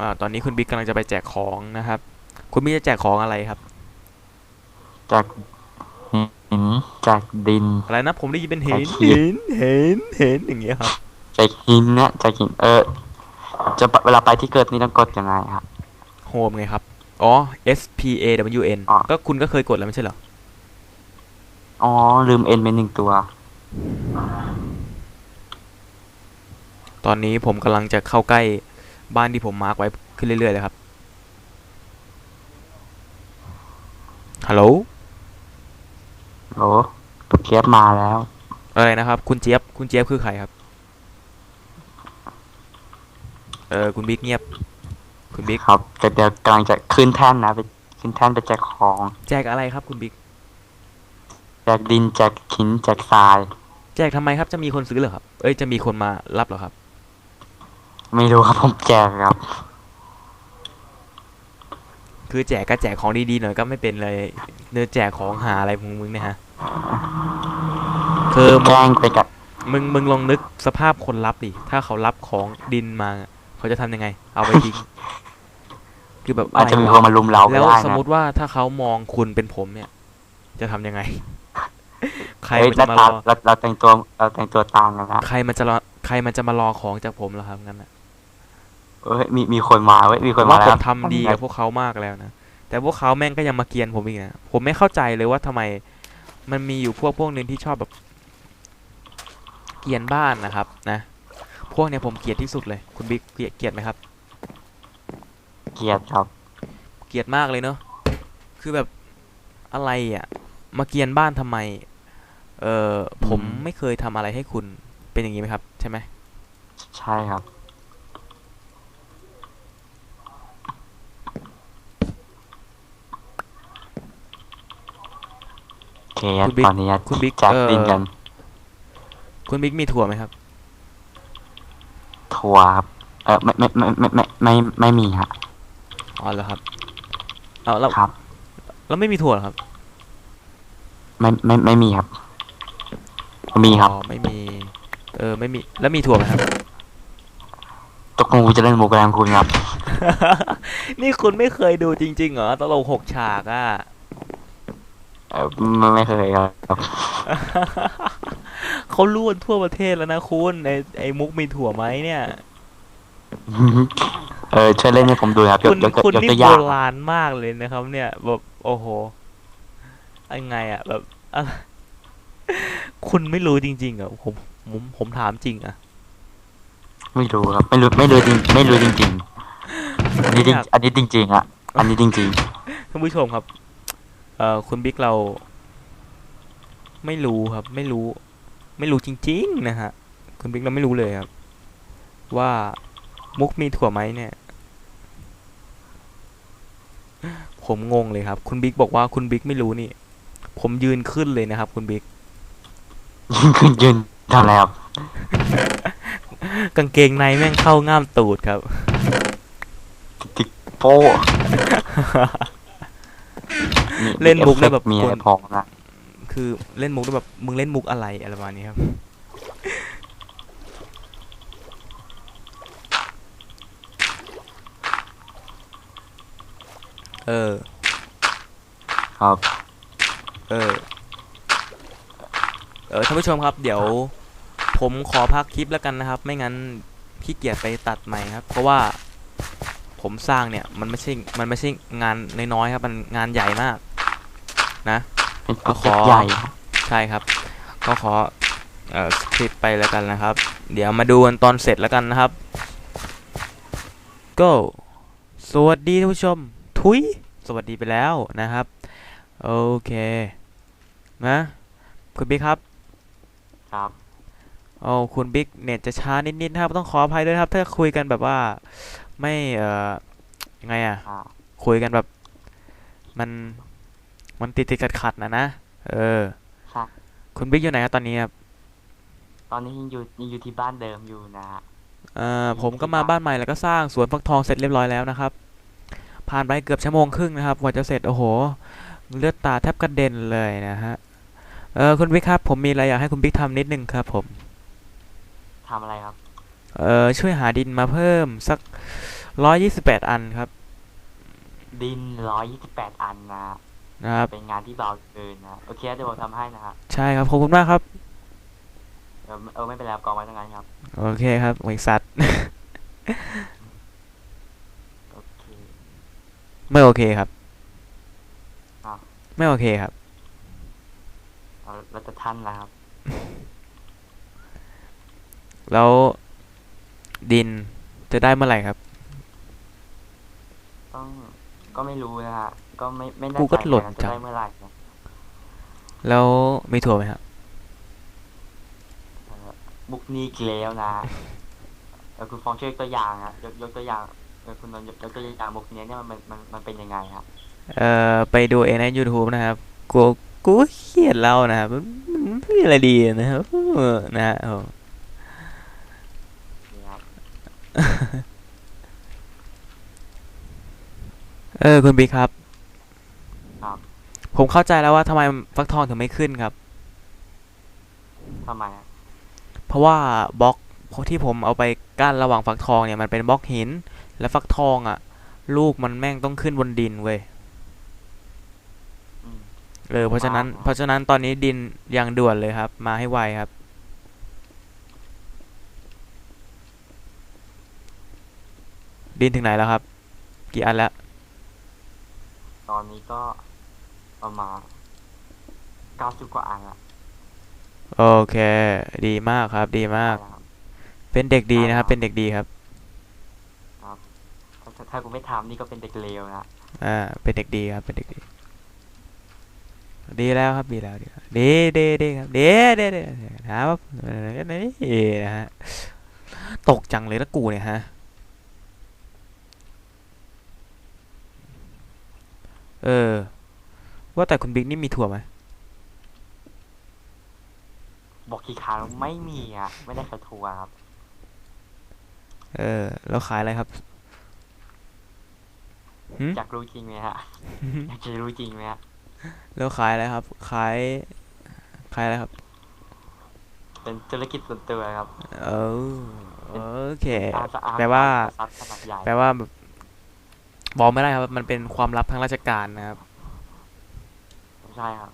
อ่าตอนนี้คุณบิ๊กกำลังจะไปแจกของนะครับ คุณบิ๊กจะแจกของอะไรครับ จากหินจากดิน อะไรนะผมได้ยินเป็นเห็นแจกหิเห็นนเห็นเห็นอย่างเงี้ยครับจากหินเนี่ยจากหินเออจะเวลาไปที่เกิดนี่ต้องกดยังไงครับโฮมไงครับ อ๋อ S P A W N อ๋อก็คุณก็เคยกดแล้วไม่ใช่เหรอ อ๋อ ลืมเอ็นเป็นหนึ่งตัว ตอนนี้ผมกำลังจะเข้าใกล้ บ้านที่ผมมาร์กไว้ขึ้นเรื่อยๆเลยครับ ฮัลโหลโหตุ๊กเกียบมาแล้วอะไรนะครับ คุณเจี๊ยบ คุณเจี๊ยบคือใครครับ เออ คุณบิ๊กเงียบ คุณบิ๊กครับแต่เดี๋ยวกำลังจะขึ้นแท่นนะไปขึ้นแท่นไปแจกของ แจกอะไรครับ คุณบิ๊ก แจกดินแจกหินแจกทราย แจกทำไมครับ จะมีคนซื้อเหรอครับ เอ้ย จะมีคนมารับเหรอครับ ไม่รู้ครับผมแจกครับ คือแจกก็แจกของดีๆหน่อยก็ไม่เป็นเลยเนื้อแจกของหาอะไรของมึงเนี่ยฮะคือแกล้งไปกับมึงมึงลองนึกสภาพคนรับดิถ้าเขารับของดินมา เขาจะทำยังไง เอาไปทิ้งคือแบบอาจจะมีไรคนวะมาลุมเราก็แล้วได้สมนะมติว่าถ้าเขามองคุณเป็นผมเนี่ย จะทำยังไง ใครเฮ้ยมันแล้จะวมารอตาเราเราแต่งตัวเราแต่งตัวต่างกันนะใครมันจะรอใครมันจะมารอของจากผมล่ะครับงั้นนะ เอ้ยมีมีคนมาเว้ยมีคนมาว่าแล้ผวมทำดีกับพวกเขามากแล้วนะ แต่พวกเขาแม่งก็ยังมาเกรียนผมอีกนะ ผมไม่เข้าใจเลยว่าทำไม มันมีอยู่พวกพวกหนึงที่ชอบแบบเกรียนบ้านนะครับ นะ พวกเนี้ยผมเกลียดที่สุดเลย คุณบิ๊กเกลียดเกลียดไหมครับ เกลียดครับ เกลียดมากเลยเนอะ คือแบบอะไรอะ มาเกรียนบ้านทำไม เออผมอืม ไม่เคยทำอะไรให้คุณ เป็นอย่างนี้ไหมครับ ใช่ไหม ใช่ครับ เคครับคุณบิ๊กตอนนี้คุณบิ๊กแจกเอ่อดินกันคุณบิ๊กมีถั่วไหมครับ ทัวร์ครับเออไม่ไม่ไม่ไม่ไม่ไม่ไม่มีฮะอ๋อแล้วครับเอาแล้วครับ แล้วไม่มีถั่วเหรอครับไม่ไม่ไม่มีครับ มีครับอ๋อไม่มี เออไม่มีแล้วมีถั่วไหมครับ ตกลงกูจะเล่นมุกแรงคุณครับ นี่คุณไม่เคยดูจริงๆเหรอตลกหกฉากอะเออ ไม่ไม่เคยครับ เขาล้วนทั่วประเทศแล้วนะคุณไอไอมุกมีถั่วไหมเนี่ย เออช่วยเล่นให้ผมดูครับยคุกณยกคุณยกนี่ตัวอโบย่างราณมากเลยนะครับ เนี่ย แบบโอ้โหยังไงอะแบบอะไรคุณไม่รู้จริงๆเหรอผมผมผมถามจริงอะไม่รู้ครับ ไม่รู้ไม่รู้จริงไม่รู้จริง ๆ อันนี้จริงอยากอันนี้จริง ๆอะ อันนี้จริง ท่านผู้ชมครับ เอ่อคุณบิ๊กเราไม่รู้ครับ ไม่รู้ ไม่รู้จริง ๆ นะฮะ คุณบิ๊กเราไม่รู้เลยครับ ว่ามุกมีถั่วไหมเนี่ย ผมงงเลยครับ คุณบิ๊กบอกว่าคุณบิ๊กไม่รู้นี่ ผมยืนขึ้นเลยนะครับ คุณบิ๊กๆยืนขึ้นยืนทำอะไรครับ กางเกงในแม่งเข้าง่ามตูดครับติ๊กโป้ เล่นมุกได้แบบมีกไอ้วนพองนะคือเล่นมุกได้แบบมึงเล่นมุกอะไรอะไรประมาณนี้ครับเออ ครับ เออ เออท่านผู้ชมครับ เดี๋ยวผมขอพักคลิปแล้วกันนะครับ ไม่งั้นขี้เกียจไปตัดใหม่ครับ เพราะว่าผมสร้างเนี่ย มันไม่ใช่ มันไม่ใช่งานน้อยๆครับ มันงานใหญ่มาก นะ เป็นเอาโปรขอเจกต์ใหญ่ใช่ครับ ก็ขอเอ่อสคริปไปแล้วกันนะครับ เดี๋ยวมาดูกันตอนเสร็จแล้วกันนะครับ ก็สวัสดีท่านผู้ชม ทุย สวัสดีไปแล้วนะครับ โอเคนะคุณบิ๊กครับครับ โอ้คุณบิ๊กเน็ตจะช้านิดๆนะครับต้องขออภัยด้วยนะครับถ้าคุยกันแบบว่าไม่เอ่อยังไงอะ อ่า คุยกันแบบ มัน มันติดติดขัดขัดๆนะนะ เออครับคุณบิ๊กอยู่ไหนครับตอนนี้ครับตอนนี้ยังอยู่ยังอยู่ที่บ้านเดิมอยู่นะฮะ เอ่อผมก็มาบ้านใหม่แล้วก็สร้างสวนฟักทองเสร็จเรียบร้อยแล้วนะครับ ผ่านไปเกือบชั่วโมงครึ่งนะครับกว่าจะเสร็จโอ้โห เลือดตาแทบกระเด็นเลยนะฮะ เออคุณบิ๊กครับผมมีอะไรอยากให้คุณบิ๊กทำนิดนึงครับผม ทำอะไรครับ เออช่วยหาดินมาเพิ่มสักร้อยยี่สิบแปดอันครับ ดินร้อยยี่สิบแปดอันนะ นะครับ เป็นงานที่เบาเกินนะโอเคเดี๋ยวผมทำให้นะฮะใช่ครับขอบคุณมากครับ เออเออไม่เป็นไรครับกองไว้ตรงนั้นครับโอเคครับไอสัตว์ โอเค ไม่โอเคครับ อ้าว ไม่โอเคครับ เอาแล้วจะท่านนะครับแล้ว ดินจะได้เมื่อไหร่ครับ ต้อง ก็ไม่รู้นะฮะ ก็ไม่ไม่แน่กูใจก็หล่นเหมือนจัจะงได้เมื่อไหร่นะแล้วมีถั่วไหมครับเออบุกนี้อีกแล้วนะเออคุณฟองช่วยยกตัวอย่างฮะยกยกตัวอย่างเออคุณนนท์ยกยกตัวอย่างบุกนี้เนี่ยมันมันมันเป็นยังไงฮะเอ่อไปดูเองใน YouTube นะครับกูกูก็เขียนเล่านะครับมันมันไม่มีอะไรดีนะครับเออนะฮะโอ้นี่ครับ เออคุณบิ๊กครับ ครับ ผมเข้าใจแล้วว่าทำไมฟักทองถึงไม่ขึ้นครับ ทำไมฮะเพราะว่าบล็อกที่ผมเอาไปกั้นระหว่างฟักทองเนี่ยมันเป็นบล็อกหิน และฟักทองอะ ลูกมันแม่งต้องขึ้นบนดินเว้ยอืม เออเพราะฉะนั้นว้าวเพราะฉะนั้นตอนนี้ดินอย่างด่วนเลยครับ มาให้ไวครับ ดินถึงไหนแล้วครับ กี่อันแล้ว ตอนนี้ก็ประมาณเก้าสิบกว่าอันละโอเค ดีมากครับ ดีมาก ได้แล้วครับเป็นเด็กดีนะครับได้แล้วเป็นเด็กดีครับ ถ้าถ้าถ้ากูไม่ทำนี่ก็เป็นเด็กเลวนะอ่า เป็นเด็กดีครับ เป็นเด็กดี ดีแล้วครับ ดีแล้ว ดีแล้วดีดีดีครับดีดีดีนะครับเออนี่นะฮะ ตกจังเลยนะกูเนี่ยฮะ เออ ว่าแต่คุณบิ๊กนี่มีถั่วไหมบอกกี่ครั้งไม่มีอะ ไม่ได้ขายทัวร์ครับ เออ แล้วขายอะไรครับหืมอยากรู้จริงไหมฮะ อยากจะรู้จริงไหมฮะ แล้วขายอะไรครับ ขาย ขายอะไรครับ เป็นธุรกิจส่วนตัวครับ เออโอเคอาสะอาดแปลว่าทรัพย์ขนาดใหญ่แปลว่าแบบ บอกไม่ได้ครับ มันเป็นความลับทางราชการนะครับ ไม่ใช่ครับ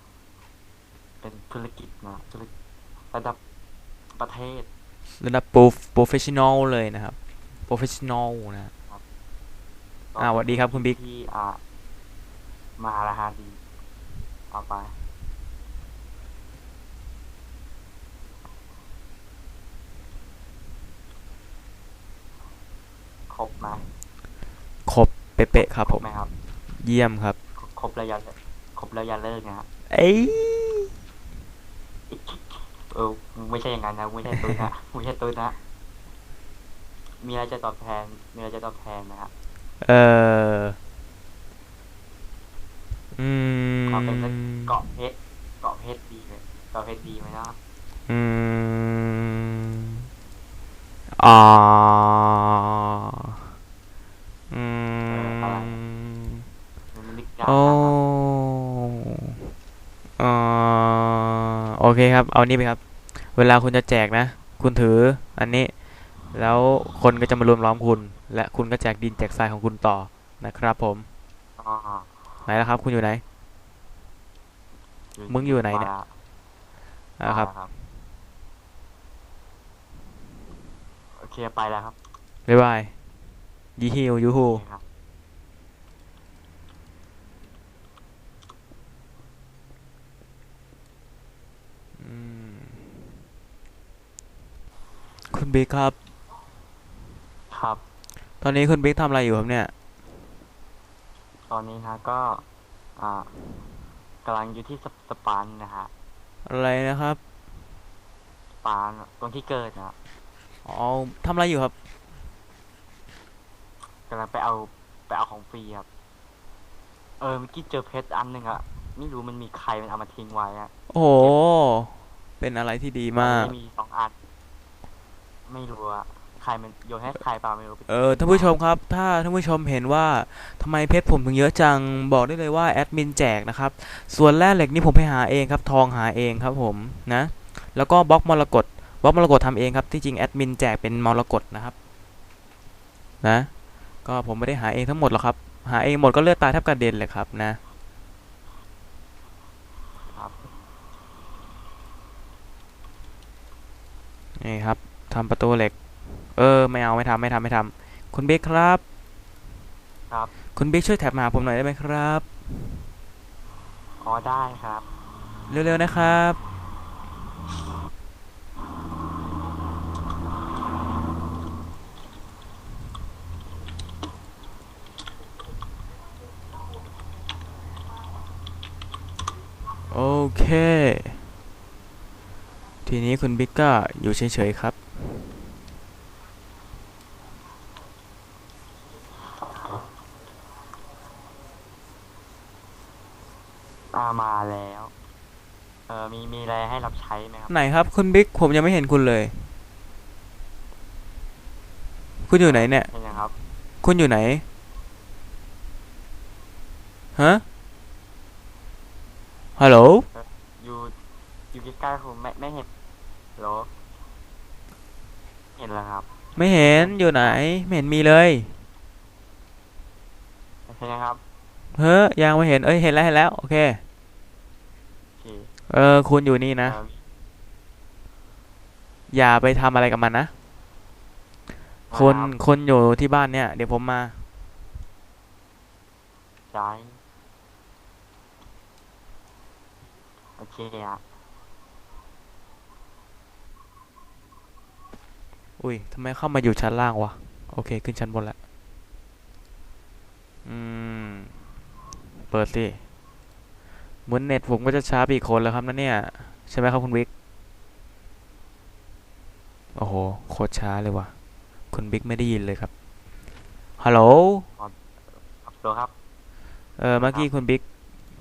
เป็นธุรกิจนะธุรกิจระดับประเทศ ระดับ prof- professional เลยนะครับ professional นะ อ่าสวัสดีครับคุณบิ๊กที่อ่ามาแล้วฮะดีเอาไปครบไหมครบ เป๊ะๆครับคผรบมไหมครับ เยี่ยมครับ ครบครบแล้วอยันครบแล้วอยันเลิกนะฮะเอ้ยเออไม่ใช่อย่างนั้นนะไม่ใช่ตุ้ยนะไม่ใช่ตุ้ยนะมีอะไรจะตอบแทนมีอะไรจะตอบแทนนะฮะเอออืมขอเป็นสักเกาะเพชรเกาะเพชรดีไหมเกาะเพชรดีไหมนะอืมอ่าอื เคครับ เอานี่ไปครับ เวลาคุณจะแจกนะ คุณถืออันนี้ แล้วคนก็จะมารวมล้อมคุณ และคุณก็แจกดินแจกทรายของคุณต่อนะครับผมอ๋อไหนแล้วครับ คุณอยู่ไหน มึงอยู่ไหนเนี่ยมาอ่าครับมาโอเคไปแล้วครับบ๊ายบายยีฮิวยูฮูโอเคครับ คุณบิ๊กครับ ครับ ตอนนี้คุณบิ๊กทำอะไรอยู่ครับเนี่ย ตอนนี้นะก็อ่ากำลังอยู่ที่สสปานนะฮะอะไรนะครับสปานตรงที่เกิดนะอ๋อทำอะไรอยู่ครับกำลังไปเอาไปเอาของฟรีครับ เออเมื่อกี้เจอเพชรอันหนึ่งอะไม่รู้มันมีใครมันเอามาทิ้งไว้อะโอ้โห เป็นอะไรที่ดีมากนมีสองอัน ไม่รู้อะใครมันโยนให้ใครเปล่าไม่รู้เออท่านผู้ชมครับ ถ้าท่านผู้ชมเห็นว่าทำไมเพชรผมถึงเยอะจังบอกได้เลยว่าแอดมินแจกนะครับ ส่วนแร่เหล็กนี่ผมไปหาเองครับ ทองหาเองครับผมนะ แล้วก็บล็อกมรกตบล็อกมรกตทำเองครับที่จริงแอดมินแจกเป็นมรกตนะครับ นะ ก็ผมไม่ได้หาเองทั้งหมดหรอกครับ หาเองหมดก็เลือดตายแทบกระเด็นเลยครับนะครับนี่ครับ ทำประตูเหล็ก เออ ไม่เอาไม่ทำไม่ทำไม่ทำคุณบิ๊กครับ ครับ คุณบิ๊กช่วยแท็บมาหาผมหน่อยได้ไหมครับอ๋อได้ครับ เร็วๆนะครับ โอเค ทีนี้คุณบิ๊กก็อยู่เฉยๆครับอ่ามาแล้ว เออมีมีอะไรให้รับใช้ไหมครับ ไหนครับคุณบิ๊กผมยังไม่เห็นคุณเลย คุณอยู่ไหนเนี่ยเห็นยังครับ คุณอยู่ไหน ฮะ ฮัลโหล อยู่อยู่ใกล้ๆคุณไม่ไม่เห็น เหรอเห็นแล้วครับไม่เห็นอยู่ไหน ไม่เห็นมีเลยเห็นยังครับเฮ้ยยังไม่เห็นเอ้ยเห็นแล้วเห็นแล้วโอเค โอเคเออคุณอยู่นี่นะเอ่ออย่าไปทำอะไรกับมันนะคนรับคนอยู่ที่บ้านเนี่ย เดี๋ยวผมมาใจโอเคอะ อุ้ยทำไมเข้ามาอยู่ชั้นล่างวะ โอเค ขึ้นชั้นบนแล้ว อืม เปิดสิ เหมือนเน็ตผมก็จะช้าไปอีกคนแล้วครับนะเนี่ย ใช่ไหมครับคุณวิกโอ้โห โคตรช้าเลยว่ะ คุณบิ๊กไม่ได้ยินเลยครับ ฮัลโหล ครับตัวครับ เออ เมื่อกี้คุณบิ๊ก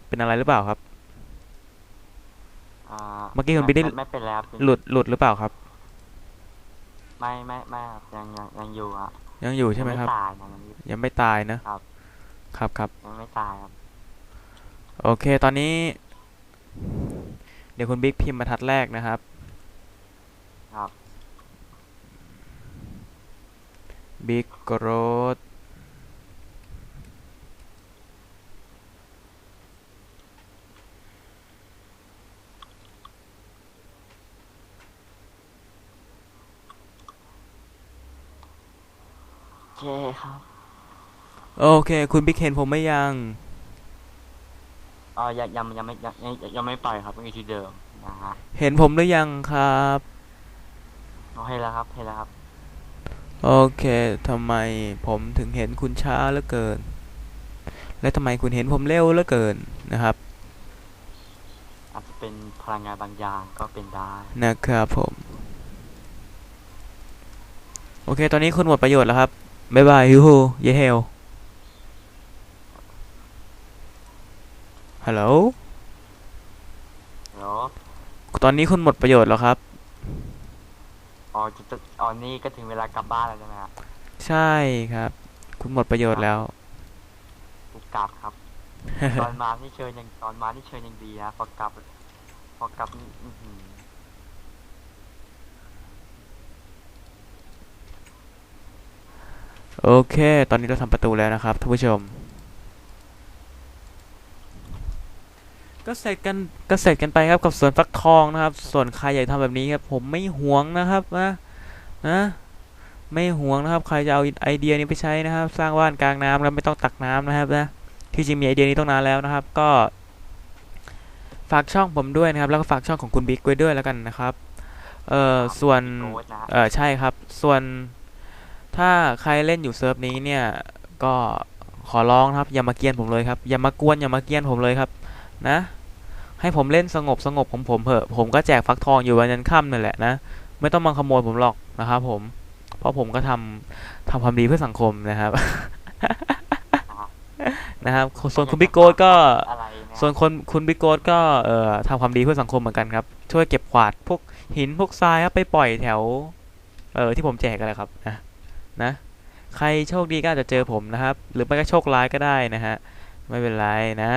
เป็นอะไรหรือเปล่าครับ อ่า เมื่อกี้คุณบิ๊กได้ไม่ไม่เป็นแล้วครับหลุด หลุดหรือเปล่าครับ ไม่ไม่ไม่ครับยังยังยังอยู่อะยังอยู่ใช่ไหมครับ ยังไม่ตายนะยังอยู่ ยังไม่ตายนะ ครับ ครับครับ ยังไม่ตายครับ โอเค ตอนนี้ เดี๋ยวคุณบิ๊กพิมพ์บรรทัดแรกนะครับ ครับ บิ๊กโกรธ เคครับ โอเค คุณบิ๊กเห็นผมไหม่ยังอ๋อยังยังยังไม่ยังยังยังไม่ปล่อยครับยังอยู่ที่เดิมนะฮะเห็นผมหรือยังครับเอาให้แล้วครับให้แล้วครับ โอเคทำไมผมถึงเห็นคุณช้าเหลือเกิน และทำไมคุณเห็นผมเร็วเหลือเกินนะครับ อาจจะเป็นพลังงานบางอย่างก็เป็นได้นะครับผม โอเค ตอนนี้คุณหมดประโยชน์แล้วครับ บ๊ายบายฮิวฮูเยเฮลฮัลโหลแล้วตอนนี้คุณหมดประโยชน์แล้วครับ อ๋อจะจะอ๋อนี่ก็ถึงเวลากลับบ้านแล้วใช่ไหมครับใช่ครับ คุณหมดประโยชน์แล้วกูกลับครับ ตอนมาที่เชิญยังตอนมาที่เชิญยังดีนะพอกลับ พอกลับนี่อื้อหือ โอเค ตอนนี้เราทำประตูแล้วนะครับท่านผู้ชม ก็เสร็จกันก็เสร็จกันไปครับกับสวนฟักทองนะครับ ส่วนใครอยากทำแบบนี้ครับผมไม่หวงนะครับนะนะไม่หวงนะครับ ใครจะเอาไอเดียนี้ไปใช้นะครับ สร้างบ้านกลางน้ำแล้วไม่ต้องตักน้ำนะครับนะที่จริงมีไอเดียนี้ต้องนานแล้วนะครับ ก็ ฝากช่องผมด้วยนะครับ แล้วก็ฝากช่องของคุณบิ๊กไว้ด้วยแล้วกันนะครับ เอ่อส่วนเออใช่ครับ ส่วน ถ้าใครเล่นอยู่เซิร์ฟนี้เนี่ย ก็ขอร้องนะครับ อย่ามาเกรียนผมเลยครับ อย่ามากวนอย่ามาเกรียนผมเลยครับ นะ ให้ผมเล่นสงบสงบของผมเถอะ ผมก็แจกฟักทองอยู่วันยันค่ำนั่นแหละนะ ไม่ต้องมาขโมยผมหรอกนะครับผม เพราะผมก็ทำทำความดีเพื่อสังคมนะครับ นะครับ ส่วนคุณบิ๊กโกดก็อะไรนะส่วนคนคุณบิ๊กโกดก็เอ่อทำความดีเพื่อสังคมเหมือนกันครับ ช่วยเก็บกวาดพวกหินพวกทรายครับไปปล่อยแถว เออที่ผมแจกกันแหละครับนะ นะ ใครโชคดีก็อาจจะเจอผมนะครับ หรือไม่ก็โชคร้ายก็ได้นะฮะ ไม่เป็นไรนะ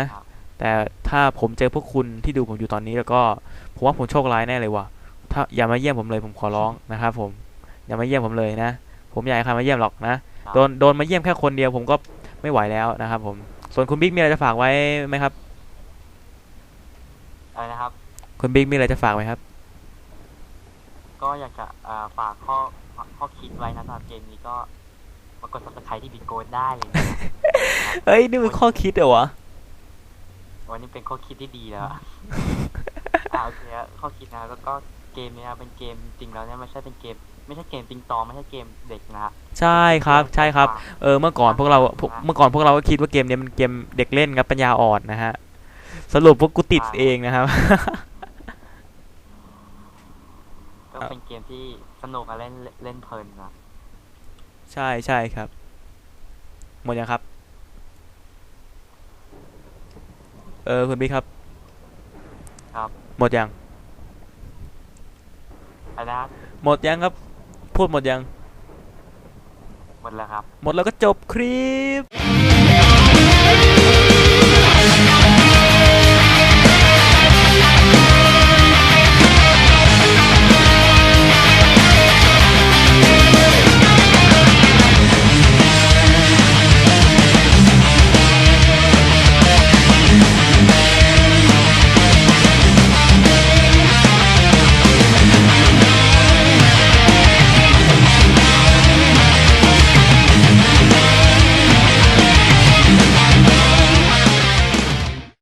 แต่ถ้าผมเจอพวกคุณที่ดูผมอยู่ตอนนี้แล้วก็ผมว่าผมโชคร้ายแน่เลยว่ะ ถ้าอย่ามาเยี่ยมผมเลยผมขอร้องนะครับ ผม อย่ามาเยี่ยมผมเลยนะ ผมอยากให้ใครมาเยี่ยมหรอกนะครับโดนโดนมาเยี่ยมแค่คนเดียวผมก็ไม่ไหวแล้วนะครับ ผม ส่วนคุณบิ๊กมีอะไรจะฝากไว้ไหมครับ อะไรนะครับ คุณบิ๊กมีอะไรจะฝากไหมครับ ก็อยากจะอ่าฝากข้อ ข้อคิดไว้นะสำหรับเกมนี้ก็มากด subscribe ที่บิโกได้เลยนะเฮ้ยนี่มันข้อคิดเหรอวะวันนี้เป็นข้อคิดที่ดีแล้วอะ อ่าโอเคอะข้อคิดนะแล้วก็เกมเนี้ยเป็นเกมจริงแล้วเนี่ยไม่ใช่เป็นเกม ไม่ใช่เกมติงตองไม่ใช่เกมเด็กนะใช่ครับ ใช่ครับ เออเมื่อก่อนพวกเราพวกเมื่อก่อนพวกเราก็คิดว่าเกมเนี้ยมันเกมเด็กเล่นครับปัญญาอ่อนนะฮะสรุปพวกกูติดเองนะครับ ก็เป็นเกมที่ สนุกอะเล่นเล่นเพลินนะใช่ใช่ครับ หมดยังครับ เออคุณบิ๊กครับ ครับหมดยังอะไรนะครับหมดยังครับ พูดหมดยัง หมดแล้วครับ หมดแล้วก็จบคลิป